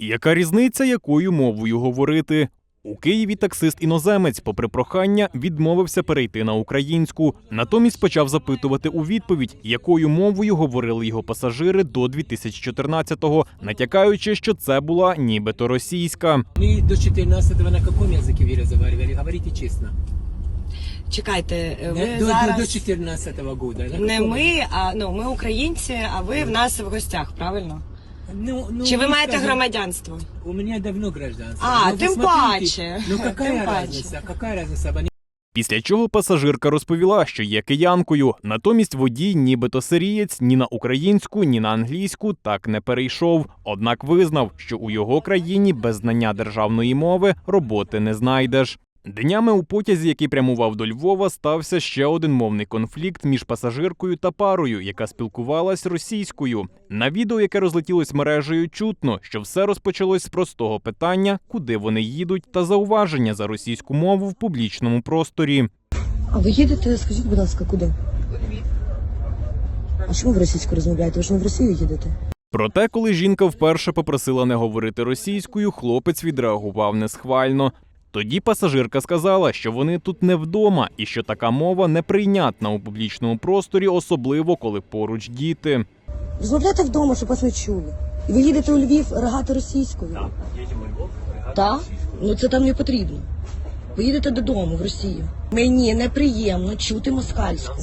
Яка різниця, якою мовою говорити? У Києві таксист-іноземець, попри прохання, відмовився перейти на українську. Натомість почав запитувати у відповідь, якою мовою говорили його пасажири до 2014-го, натякаючи, що це була нібито російська. Мы до 14 на каком языке вы разговаривали? Говорите честно. Чекайте, е, ви до, до, зараз до 14 года. На не каком ми, а ну ми українці, а ви в нас в гостях, правильно? Ну, ну, Чи ви маєте сказали- громадянство? У меня давно гражданство. А, Ну, смотрите, паче. Ну разница? Какая разница? Они Після чого пасажирка розповіла, що є киянкою. Натомість водій, нібито сирієць, ні на українську, ні на англійську так не перейшов. Однак визнав, що у його країні без знання державної мови роботи не знайдеш. Днями у потязі, який прямував до Львова, стався ще один мовний конфлікт між пасажиркою та парою, яка спілкувалась російською. На відео, яке розлетілось мережею, чутно, що все розпочалось з простого питання, куди вони їдуть, та зауваження за російську мову в публічному просторі. А ви їдете, скажіть, будь ласка, куди? А чому ви російською розмовляєте? Ви ж не в Росію їдете? Проте, коли жінка вперше попросила не говорити російською, хлопець відреагував несхвально. Тоді пасажирка сказала, що вони тут не вдома і що така мова неприйнятна у публічному просторі, особливо коли поруч діти. Розмовляйте вдома, щоб вас не чули. І ви їдете у Львів ригати російською? Так, їдемо у Львов. Так? Ну це там не потрібно. Ви їдете додому в Росію. Мені неприємно чути москальську.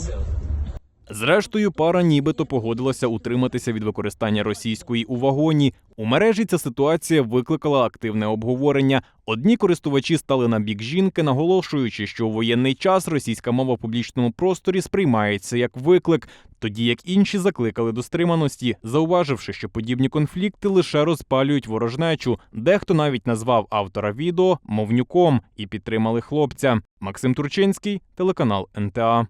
Зрештою, пара нібито погодилася утриматися від використання російської у вагоні. У мережі ця ситуація викликала активне обговорення. Одні користувачі стали на бік жінки, наголошуючи, що у воєнний час російська мова в публічному просторі сприймається як виклик, тоді як інші закликали до стриманості, зауваживши, що подібні конфлікти лише розпалюють ворожнечу. Дехто навіть назвав автора відео мовнюком і підтримали хлопця. Максим Турчинський, телеканал НТА.